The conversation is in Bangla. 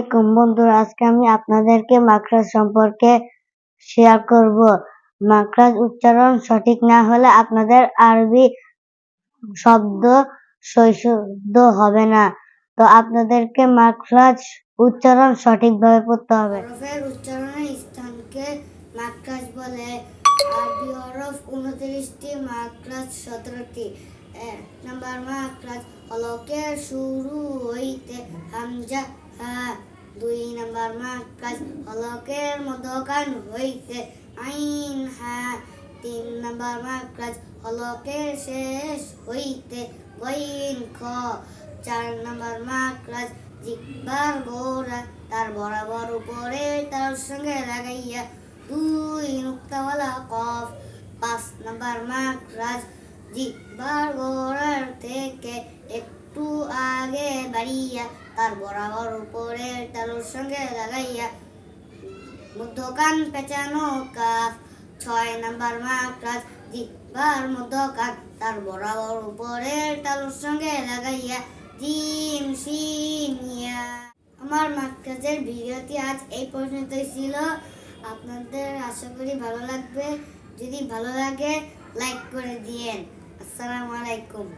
আলাইকুম। বন্ধুরা, আজকে আমি আপনাদেরকে মাখরাজ সম্পর্কে শেয়ার করব। মাখরাজ উচ্চারণ সঠিক না হলে আপনাদের আরবি শব্দ সৈশুদ্ধ হবে না। তো আপনাদেরকে মাখরাজ উচ্চারণ সঠিকভাবে পড়তে হবে। উচ্চারণের স্থানকে মাকরাজ বলে। আরবি হরফ উনত্রিশটি মাকরাজ সতেরোটি। নাম্বার মাকরাজ হলকের শুরু হইতে হামজা, হা। দুই নাম্বার মাকরাজ হলকের মধ্যকান হইতে আইন হা তিন নাম্বার মাকরাজ হলকের শেষ হইতে গইন খ। চার নাম্বার মাকরাজ জিব্বার গোড়া তার বরাবর উপরে তার সঙ্গে লাগাইয়া দুই নুক্তাওয়ালা কফ। পাঁচ নাম্বার মাকরাজ জিব্বার গোড়ার থেকে একটু আগে বাড়িয়া, তার বরাবর উপরে তালুর সঙ্গে লাগাইয়া, মধ্যকান পেঁচানো কাফ, ছয় নাম্বার মাকরাজ জিব্বার মধ্যকান, তার বরাবর উপরের তালুর সঙ্গে লাগাইয়া, জিম শিন ইয়া আমার মাকরাজের ভিডিওটি আজ এই পর্যন্তই ছিল। আপনাদের আশা করি ভালো লাগবে। যদি ভালো লাগে লাইক করে দিয়েন। আসসালামু আলাইকুম।